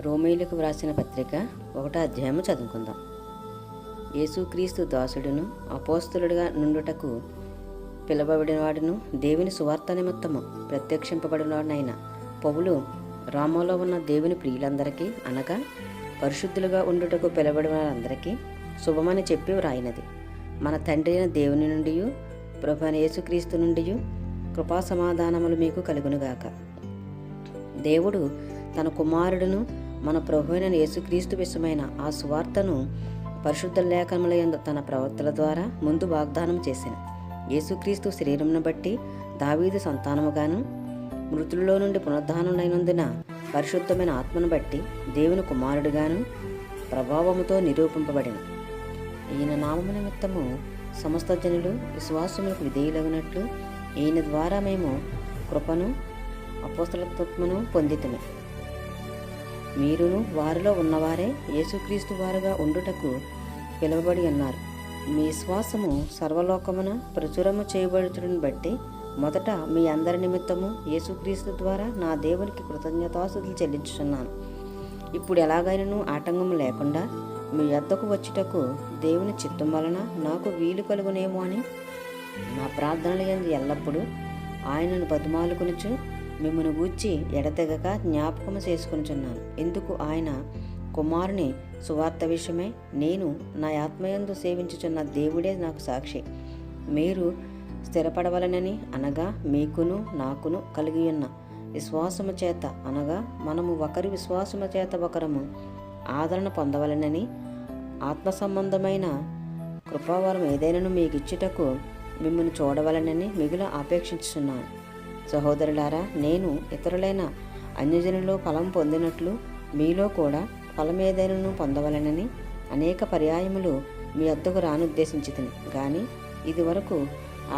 రోమేయులకు వ్రాసిన పత్రిక ఒకటో అధ్యాయము చదువుకుందాం. యేసుక్రీస్తు దాసుడును అపోస్తులుడిగా నుండుటకు పిలువబడినవాడును దేవుని సువార్త నిమిత్తము ప్రత్యక్షింపబడినవాడనైన పౌలు రామోలో ఉన్న దేవుని ప్రియులందరికీ అనగా పరిశుద్ధులుగా ఉండుటకు పిలువబడిన వారందరికీ శుభమని చెప్పి వ్రాయినది. మన తండ్రి అయిన దేవుని నుండి ప్రభు యేసుక్రీస్తు నుండి కృపా సమాధానములు మీకు కలుగునుగాక. దేవుడు తన కుమారుడును మన ప్రభువైన యేసుక్రీస్తు విషయమైన ఆ సువార్తను పరిశుద్ధ లేఖనములందు తన ప్రవర్తల ద్వారా ముందు వాగ్దానం చేసిన. యేసుక్రీస్తు శరీరంను బట్టి దావీదు సంతానముగాను మృతులలో నుండి పునరుద్ధానులైనందున పరిశుద్ధమైన ఆత్మను బట్టి దేవుని కుమారుడుగాను ప్రభావముతో నిరూపింపబడిన. ఈయన నామము నిమిత్తము సమస్త జనులు విశ్వాసములకు విధేయులగినట్లు ఈయన ద్వారా మేము కృపను అపోస్తలత్వమును పొందితమే. మీరును వారిలో ఉన్నవారే యేసుక్రీస్తు వారుగా ఉండుటకు పిలువబడి ఉన్నారు మీ శ్వాసము సర్వలోకమున ప్రచురము చేయబడుతుని బట్టి మొదట మీ అందరి నిమిత్తము యేసుక్రీస్తు ద్వారా నా దేవునికి కృతజ్ఞతాసులు చెల్లించుచున్నాను. ఇప్పుడు ఎలాగైనను ఆటంకం లేకుండా మీ వద్దకు వచ్చుటకు దేవుని చిత్తం వలన నాకు వీలు కలుగునేమో అని నా ప్రార్థనలు ఎల్లప్పుడూ ఆయనను బతిమాలుకొనుచు మిమ్మల్ని గూర్చి ఎడతెగక జ్ఞాపకము చేసుకునిచున్నాను. ఎందుకు ఆయన కుమారుని సువార్త విషయమే నేను నా ఆత్మయందు సేవించుచున్న దేవుడే నాకు సాక్షి. మీరు స్థిరపడవలనని అనగా మీకును నాకును కలిగి ఉన్న విశ్వాసము చేత అనగా మనము ఒకరి విశ్వాసము చేత ఒకరము ఆదరణ పొందవలనని ఆత్మ సంబంధమైన కృపావరం ఏదైనాను మీకు ఇచ్చుటకు మిమ్మల్ని చూడవలనని మిగుల ఆపేక్షించుచున్నాను సహోదరులారా నేను ఇతరులైన అన్యజనులో ఫలం పొందినట్లు మీలో కూడా ఫలం ఏదైనాను పొందవలనని అనేక పర్యాయములు మీ వద్దకు రానుద్దేశించుతుని. కానీ ఇది వరకు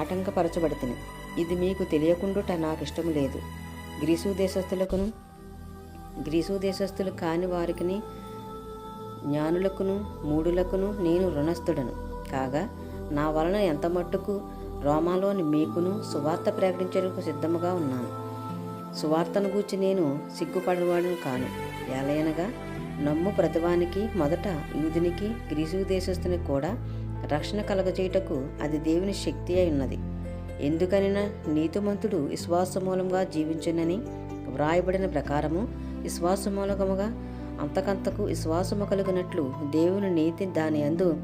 ఆటంకపరచబడుతుంది ఇది మీకు తెలియకుండుట నాకు ఇష్టం లేదు. గ్రీసు దేశస్థులకును గ్రీసు దేశస్థులు కాని వారికిని జ్ఞానులకును మూడులకును నేను రుణస్థుడను. కాగా నా వలన ఎంత మట్టుకు రోమాలోని మీకును సువార్త ప్రకటించేందుకు సిద్ధముగా ఉన్నాను. సువార్తను గూర్చి నేను సిగ్గుపడినవాడును కాను. ఎలయనగా నమ్ము ప్రతివానికి మొదట యూదునికి గ్రీసు దేశస్థునికి కూడా రక్షణ కలగజేయుటకు అది దేవుని శక్తి అయి ఉన్నది. ఎందుకనినా నీతిమంతుడు విశ్వాస మూలంగా జీవించునని వ్రాయబడిన ప్రకారము విశ్వాసమూలకముగా అంతకంతకు విశ్వాసము కలిగినట్లు దేవుని నీతి దాని అందు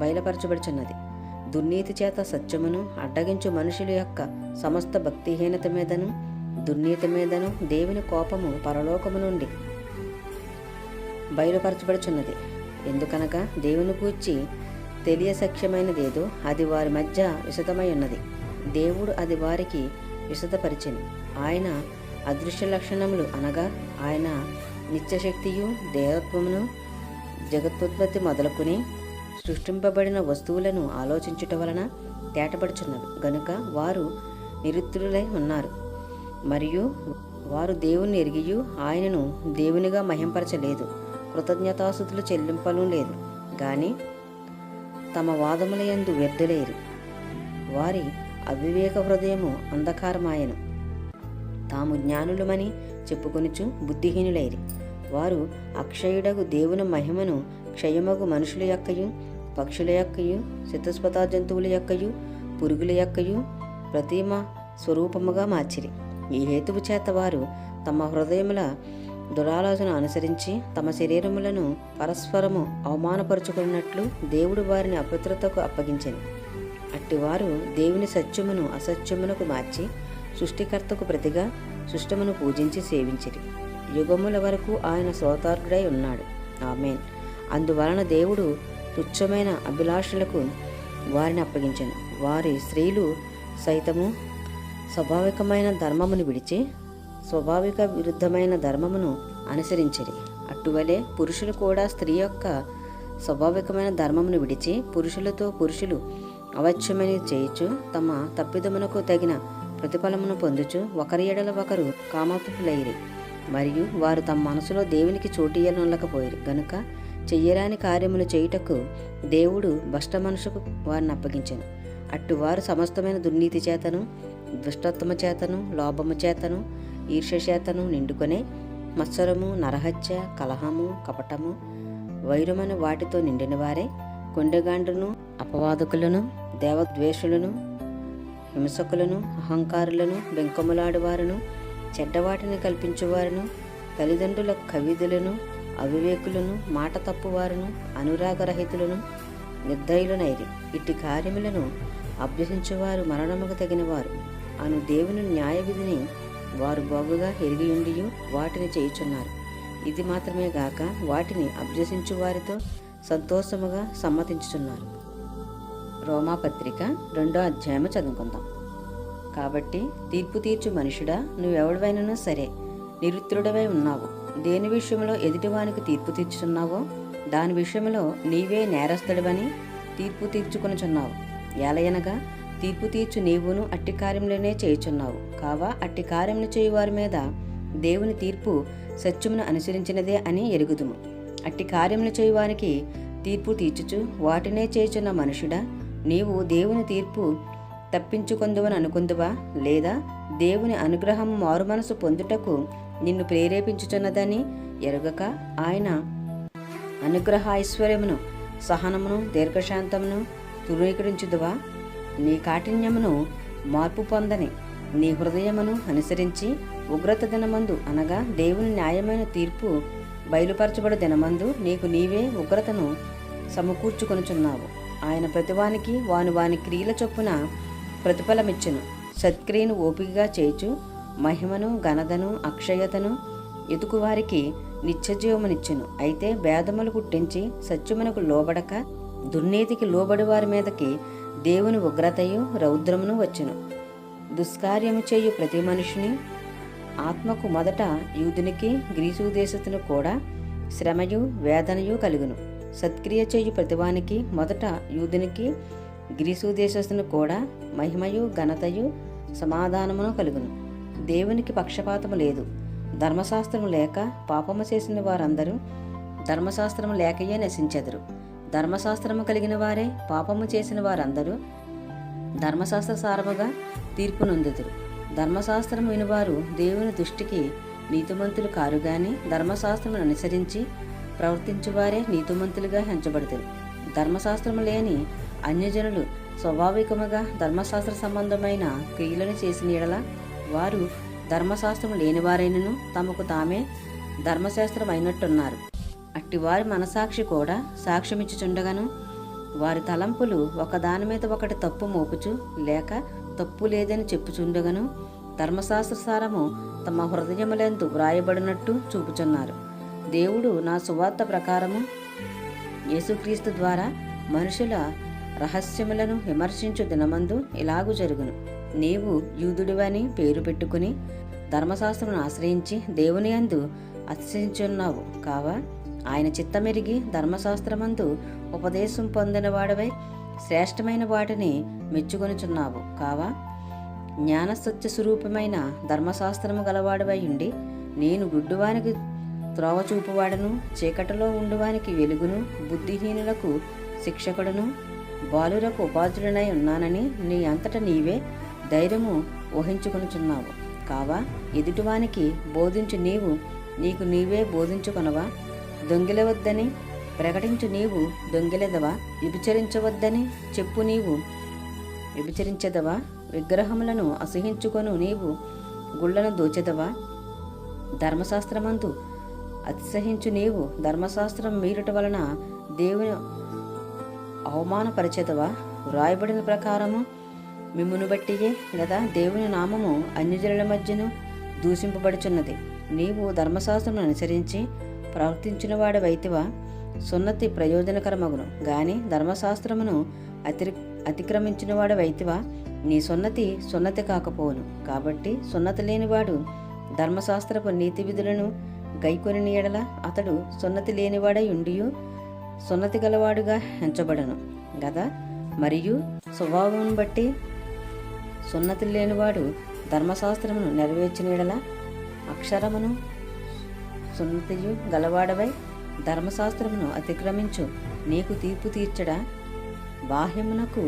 బయలుపరచబడుచున్నది. దుర్నీతి చేత సత్యమును అడ్డగించు మనుషుల యొక్క సమస్త భక్తిహీనత మీదను దుర్నీతి మీదను దేవుని కోపము పరలోకము నుండి బయలుపరచబడుచున్నది. ఎందుకనగా దేవుని గూర్చి తెలియసఖ్యమైనదేదో అది వారి మధ్య విశదమై ఉన్నది దేవుడు అది వారికి విశదపరిచెను. ఆయన అదృశ్య లక్షణములు అనగా ఆయన నిత్యశక్తియు దేవత్వమును జగత్తుత్పత్తి మొదలుకుని సృష్టింపబడిన వస్తువులను ఆలోచించుట వలన తేటపడుచున్నవి. గనుక వారు నిరుత్తులై ఉన్నారు. మరియు వారు దేవుని ఎరిగియు ఆయనను దేవునిగా మహింపరచలేదు. కృతజ్ఞతాసుతులు చెల్లింపలు లేదు. కానీ తమ వాదముల యందు వ్యర్థులేరు. వారి అవివేక హృదయము అంధకారమాయను. తాము జ్ఞానులమని చెప్పుకొనుచు బుద్ధిహీనులైరి. వారు అక్షయుడగు దేవుని మహిమను క్షయమగు మనుషుల యొక్కయు పక్షుల యొక్కయు చతుస్పత జంతువుల యొక్కయు పురుగుల యొక్కయు ప్రతిమ స్వరూపముగా మార్చిరి. ఈ హేతువు చేత వారు తమ హృదయముల దురాలోచన అనుసరించి తమ శరీరములను పరస్పరము అవమానపరుచుకున్నట్లు దేవుడు వారిని అపవిత్రతకు అట్టి అట్టివారు దేవుని సత్యమును అసత్యమునకు మార్చి సృష్టికర్తకు ప్రతిగా సృష్టమును పూజించి సేవించిరి. యుగముల వరకు ఆయన శ్రోతార్గుడై ఉన్నాడు. ఆమెన్. అందువలన దేవుడు తుచ్చమైన అభిలాషులకు వారిని అప్పగించను. వారి స్త్రీలు సైతము స్వాభావికమైన ధర్మమును విడిచి స్వాభావిక విరుద్ధమైన ధర్మమును అనుసరించిరి. అటువలే పురుషులు కూడా స్త్రీ యొక్క స్వాభావికమైన ధర్మమును విడిచి పురుషులతో పురుషులు అవచ్యమని చేయుచు తమ తప్పిదమునకు తగిన ప్రతిఫలమును పొందుచు ఒకరి ఎడల ఒకరు కామతులైరి మరియు వారు తమ మనసులో దేవునికి చోటియ్యనొల్లకపోయిరు గనుక చెయ్యరాని కార్యములు చేయుటకు దేవుడు భ్రష్ట మనుషుకు వారిని అప్పగించాను. అట్టువారు సమస్తమైన దుర్నీతి చేతను దుష్టత్వము చేతను లోభము చేతను ఈర్ష చేతను నిండుకొనే మత్సరము నరహత్య కలహము కపటము వైరమైన వాటితో నిండిన వారే కొండెగాండ్రును అపవాదకులను దేవద్వేషులను హింసకులను అహంకారులను బెంకములాడువారును చెడ్డవాటిని కల్పించువారును తల్లిదండ్రుల కవిదులను అవివేకులను మాట తప్పువారును అనురాగరహితులను నిర్దయులనైరి. ఇట్టి కార్యములను అభ్యసించువారు మరణముకు తగినవారు. అను దేవుని న్యాయ విధిని వారు బాగుగా ఎరిగియుండియు వాటిని చేయుచున్నారు. ఇది మాత్రమే గాక వాటిని అభ్యసించు వారితో సంతోషముగా సమ్మతించుచున్నారు. రోమాపత్రిక రెండో అధ్యాయము చదువుకుందాం. కాబట్టి తీర్పు తీర్చు మనుషుడా నువ్వెవడవైనను సరే నిరుత్రుడవై ఉన్నావు. దేని విషయంలో ఎదుటివానికి తీర్పు తీర్చుచున్నావో దాని విషయంలో నీవే నేరస్తుడివని తీర్పు తీర్చుకొనుచున్నావు. ఏలయనగా తీర్పు తీర్చు నీవును అట్టి కార్యములనే చేయుచున్నావు. కావా అట్టి కార్యములు చేయు వారి మీద దేవుని తీర్పు సత్యమును అనుసరించినదే అని ఎరుగుదుము. అట్టి కార్యములు చేయువానికి తీర్పు తీర్చుచు వాటినే చేయుచున్న మనుషుడా నీవు దేవుని తీర్పు తప్పించుకుందువని అనుకుందువా? లేదా దేవుని అనుగ్రహం మారు మనసు పొందుటకు నిన్ను ప్రేరేపించుచున్నదని ఎరుగక ఆయన అనుగ్రహ ఐశ్వర్యమును సహనమును దీర్ఘశాంతమును ధృవీకరించుదువా నీ కాఠిన్యమును మార్పు పొందని నీ హృదయమును అనుసరించి ఉగ్రత దినమందు అనగా దేవుని న్యాయమైన తీర్పు బయలుపరచబడు దినమందు నీకు నీవే ఉగ్రతను సమకూర్చుకొనుచున్నావు. ఆయన ప్రతివానికి వాను వాని క్రియల చొప్పున ప్రతిఫలమిచ్చును. సత్క్రియను ఓపికగా చేయుచు మహిమను ఘనతను అక్షయతను ఎదుకువారికి నిత్యజీవమునిచ్చును. అయితే భేదములు పుట్టించి సత్యమునకు లోబడక దుర్నీతికి లోబడి వారి మీదకి దేవుని ఉగ్రతయు రౌద్రమును వచ్చును. దుష్కార్యము చేయు ప్రతి మనిషిని ఆత్మకు మొదట యూదునికి గ్రీసు దేశతును కూడా శ్రమయు వేదనయు కలుగును. సత్క్రియ చేయు ప్రతివానికి మొదట యూదునికి గ్రీసు దేశస్తును కూడా మహిమయు ఘనతయు సమాధానమును కలుగును. దేవునికి పక్షపాతము లేదు. ధర్మశాస్త్రము లేక పాపము చేసిన వారందరూ ధర్మశాస్త్రము లేకయే నశించెదరు. ధర్మశాస్త్రము కలిగిన వారే పాపము చేసిన వారందరూ ధర్మశాస్త్ర సారముగా తీర్పు నొందుదురు. ధర్మశాస్త్రం వినివారు దేవుని దృష్టికి నీతిమంతులు కారు గాని ధర్మశాస్త్రమును అనుసరించి ప్రవర్తించువారే నీతిమంతులుగా ఎంచబడతారు ధర్మశాస్త్రము లేని అన్యజనులు స్వాభావికముగా ధర్మశాస్త్ర సంబంధమైన క్రియలను చేసిన ఎడల వారు ధర్మశాస్త్రం లేనివారైనను తమకు తామే ధర్మశాస్త్రం అయినట్టున్నారు అట్టి వారి మనసాక్షి కూడా సాక్ష్యమిచ్చుచుండగను. వారి తలంపులు ఒకదాని మీద ఒకటి తప్పు మోపుచు లేక తప్పు లేదని చెప్పుచుండగను. ధర్మశాస్త్ర సారము తమ హృదయములందు వ్రాయబడినట్టు చూపుచున్నారు. దేవుడు నా సువార్త ప్రకారము యేసుక్రీస్తు ద్వారా మనుషుల రహస్యములను విమర్శించు దినమందు ఇలాగు జరుగును. నీవు యూదుడివని పేరు పెట్టుకుని ధర్మశాస్త్రమును ఆశ్రయించి దేవుని యందు అతిశయించున్నావు కావా? ఆయన చిత్తమెరిగి ధర్మశాస్త్రమందు ఉపదేశం పొందినవాడవై శ్రేష్టమైన వాటిని మెచ్చుకొనుచున్నావు కావా? జ్ఞానసత్య స్వరూపమైన ధర్మశాస్త్రము గలవాడవై ఉండి నేను గుడ్డువానికి త్రోవ చూపువాడను చీకటిలో ఉండువానికి వెలుగును బుద్ధిహీనులకు శిక్షకుడును బాలురకు ఉపాధ్యుడనై ఉన్నానని నీ అంతట నీవే ధైర్యము వహించుకొనుచున్నావు కావా ఎదుటివానికి బోధించు నీవు నీకు నీవే బోధించుకొనవా? దొంగిలవద్దని ప్రకటించు నీవు దొంగిలెదవా? విభిచరించవద్దని చెప్పు నీవు విభిచరించదవా? విగ్రహములను అసహించుకొను నీవు గుళ్ళను దోచెదవా? ధర్మశాస్త్రమందు అతిశహించు నీవు ధర్మశాస్త్రం మీరుట వలన దేవుని అవమానపరిచేదవా? వ్రాయబడిన ప్రకారము మిమ్మును బట్టియే గదా దేవుని నామము అన్యజనుల మధ్యను దూషింపబడుచున్నది. నీవు ధర్మశాస్త్రమును అనుసరించి ప్రవర్తించిన వాడవైతివా? సున్నతి ప్రయోజనకరమగును. గాని ధర్మశాస్త్రమును అతి అతిక్రమించిన వాడవైతివా? నీ సున్నతి సున్నతి కాకపోవును. కాబట్టి సున్నతి లేనివాడు ధర్మశాస్త్రపు నీతి విధులను గైకొని నీడల అతడు సున్నతి లేనివాడై ఉండియు సున్నతి గలవాడుగా ఎంచబడను. గదా? మరియు స్వభావం బట్టి సున్నతి లేనివాడు ధర్మశాస్త్రమును నెరవేర్చినీడల అక్షరమును సున్నతియు గలవాడవై ధర్మశాస్త్రమును అతిక్రమించు నీకు తీర్పు తీర్చడా? బాహ్యమునకు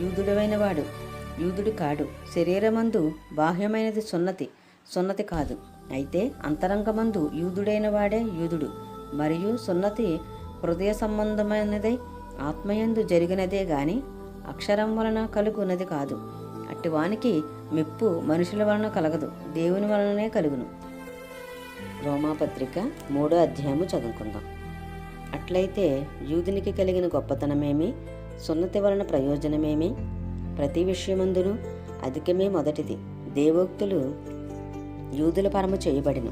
యూదుడవైనవాడు యూదుడు కాడు. శరీరమందు బాహ్యమైనది సున్నతి సున్నతి కాదు. అయితే అంతరంగమందు యూదుడైన వాడే యూదుడు. మరియు సున్నతి హృదయ సంబంధమైనదే ఆత్మయందు జరిగినదే గాని అక్షరం వలన కలుగునది కాదు. అట్టివానికి మెప్పు మనుషుల వలన కలగదు దేవుని వలననే కలుగును. రోమాపత్రిక మూడో అధ్యాయము చదువుకుందాం. అట్లయితే యూదునికి కలిగిన గొప్పతనమేమి? సున్నతి వలన ప్రయోజనమేమి? ప్రతి విషయమందును అధికమే మొదటిది. దేవోక్తులు యూదుల పరమ చేయబడిను.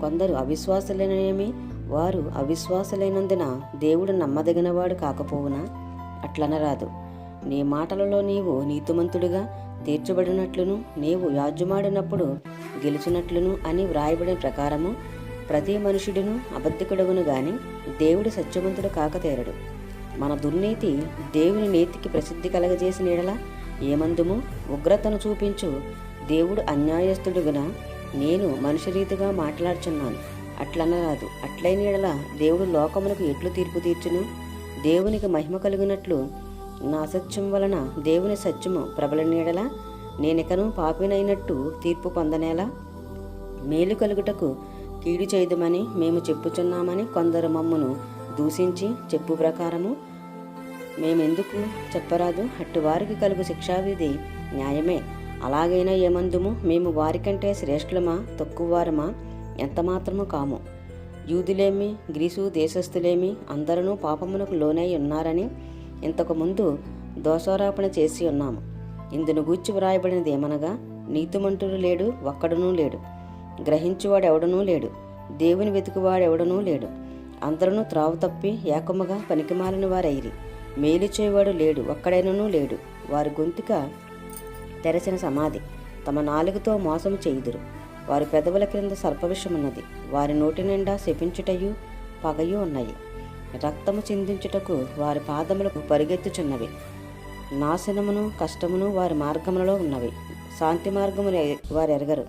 కొందరు అవిశ్వాసులైననేమి? వారు అవిశ్వాసులైనందున దేవుడు నమ్మదగినవాడు కాకపోవునా? అట్లనరాదు. నీ మాటలలో నీవు నీతిమంతుడుగా తీర్చబడినట్లును నీవు యాజ్యమాడినప్పుడు గెలిచినట్లును అని వ్రాయబడిన ప్రకారము ప్రతి మనుషుడును అబద్ధికుడవును గాని దేవుడు సత్యవంతుడు కాకతేరడు. మన దుర్నీతి దేవుని నీతికి ప్రసిద్ధి కలగజేసిన ఎడల ఏమందుము? ఉగ్రతను చూపించు దేవుడు అన్యాయస్తుడుగున నేను మనుషరీతిగా మాట్లాడుచున్నాను. అట్లనరాదు. అట్లైన ఎడల దేవుడు లోకములకు ఎట్లు తీర్పు తీర్చును? దేవునికి మహిమ కలిగినట్లు నా సత్యం వలన దేవుని సత్యము ప్రబల నీడలా నేనికను పాపినైనట్టు తీర్పు పొందనేలా. మేలు కలుగుటకు కీడు చేయదమని మేము చెప్పుచున్నామని కొందరు మమ్మును దూషించి చెప్పు ప్రకారము మేమెందుకు చెప్పరాదు? అట్టి వారికి కలుగు శిక్షావిధి న్యాయమే. అలాగైనా ఏమందుము? మేము వారికంటే శ్రేష్ఠులమా? తక్కువవారమా? వారమా ఎంతమాత్రము కాము. యూదులేమి గ్రీసు దేశస్థులేమి అందరూ పాపమునకు లోనై ఉన్నారని ఇంతకు ముందు దోషారోపణ చేసి ఉన్నాము. ఇందును గూర్చి వ్రాయబడినది ఏమనగా నీతిమంతుడు లేడు ఒక్కడనూ లేడు. గ్రహించువాడెవడనూ లేడు. దేవుని వెతుకువాడెవడనూ లేడు. అందరూ త్రావు తప్పి ఏకముగా పనికిమాలిన వారైరి మేలు చేయవాడు లేడు ఒక్కడైనను లేడు. వారి గొంతుక తెరచిన సమాధి. తమ నాలుగుతో మోసం చేయుదురు. వారి పెదవుల క్రింద సర్పవిషమున్నది. వారి నోటి నిండా శపించుటయు పగయు ఉన్నాయి. రక్తము చిందించుటకు వారి పాదములకు పరిగెత్తుచున్నవి. నాశనమును కష్టమును వారి మార్గములలో ఉన్నవి. శాంతి మార్గములు వారు ఎరగరు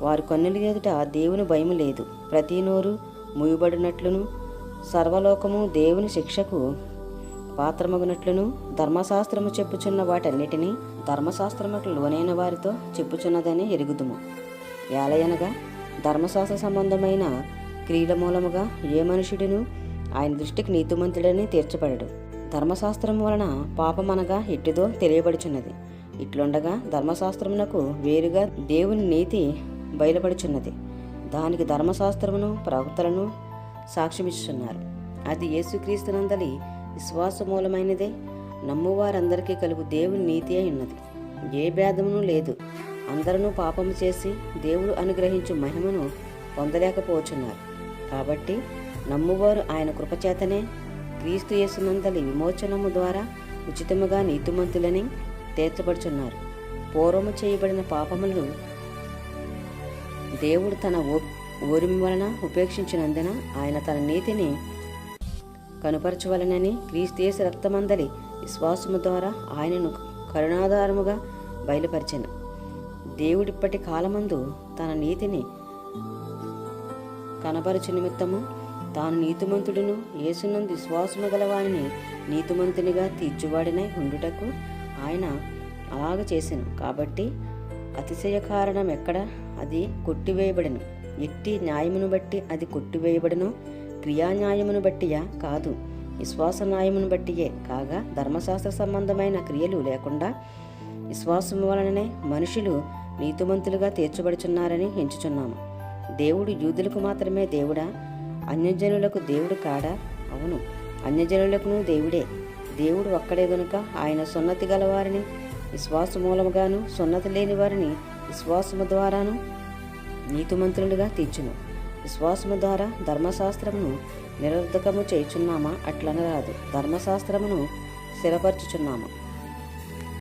వారి కన్నుల ఎదుట దేవుని భయము లేదు. ప్రతి నోరు ముయబడినట్లును సర్వలోకము దేవుని శిక్షకు పాత్రమగునట్లును ధర్మశాస్త్రము చెప్పుచున్న వాటన్నిటినీ ధర్మశాస్త్రముకు లోనైన వారితో చెప్పుచున్నదని ఎరుగుదుము. ఏలయనగా ధర్మశాస్త్ర సంబంధమైన క్రియల మూలముగా ఏ మనుషుడును ఆయన దృష్టికి నీతిమంతుడని తీర్చబడడు. ధర్మశాస్త్రం వలన పాపమనగా ఎట్టిదో తెలియబడుచున్నది. ఇట్లుండగా ధర్మశాస్త్రమునకు వేరుగా దేవుని నీతి బయలుపడుచున్నది. దానికి ధర్మశాస్త్రమును ప్రవక్తలను సాక్ష్యమిస్తున్నారు అది యేసుక్రీస్తునందలి విశ్వాస మూలమైనదే నమ్మువారందరికీ కలుగు దేవుని నీతి అయి ఉన్నది. ఏ భేదమును లేదు. అందరూ పాపము చేసి దేవుడు అనుగ్రహించు మహిమను పొందలేకపోచున్నారు కాబట్టి నమ్మువారు ఆయన కృపచేతనే క్రీస్తు యేసునందలి విమోచనము ద్వారా ఉచితముగా నీతిమంతులని తీర్చబడుచున్నారు పూర్వము చేయబడిన పాపములను దేవుడు తన ఓ- ఓరిమి వలన ఉపేక్షించినందున ఆయన తన నీతిని కనుపరచవలనని క్రీస్తేసు రక్తమందలి విశ్వాసము ద్వారా ఆయనను కరుణాధారముగా బయలుపరిచెను. దేవుడిప్పటి కాలమందు తన నీతిని కనపరచు నిమిత్తము తాను నీతిమంతుడును యేసునందు విశ్వాసము గలవాని నీతిమంతునిగా తీర్చువాడినై ఉండుటకు ఆయన అలాగ చేసెను. కాబట్టి అతిశయ కారణం ఎక్కడ? అది కొట్టివేయబడను. ఎట్టి న్యాయమును బట్టి అది కొట్టివేయబడను క్రియా న్యాయమును బట్టియా? కాదు. విశ్వాస న్యాయమును బట్టియే. కాగా ధర్మశాస్త్ర సంబంధమైన క్రియలు లేకుండా విశ్వాసం వలననే మనుషులు నీతిమంతులుగా తీర్చబడుచున్నారని ఎంచుచున్నాము. దేవుడు యూదులకు మాత్రమే దేవుడా? అన్యజనులకు దేవుడు కాడా? అవును. అన్యజనులకును దేవుడే. దేవుడు ఒక్కడే గనుక ఆయన సున్నతి గలవారిని విశ్వాస మూలముగాను సున్నతి లేని వారిని విశ్వాసము ద్వారాను నీతిమంతులుగా తీర్చును. విశ్వాసము ద్వారా ధర్మశాస్త్రమును నిరర్ధకము చేయుచున్నామా? అట్లనరాదు. ధర్మశాస్త్రమును స్థిరపరచుచున్నాము.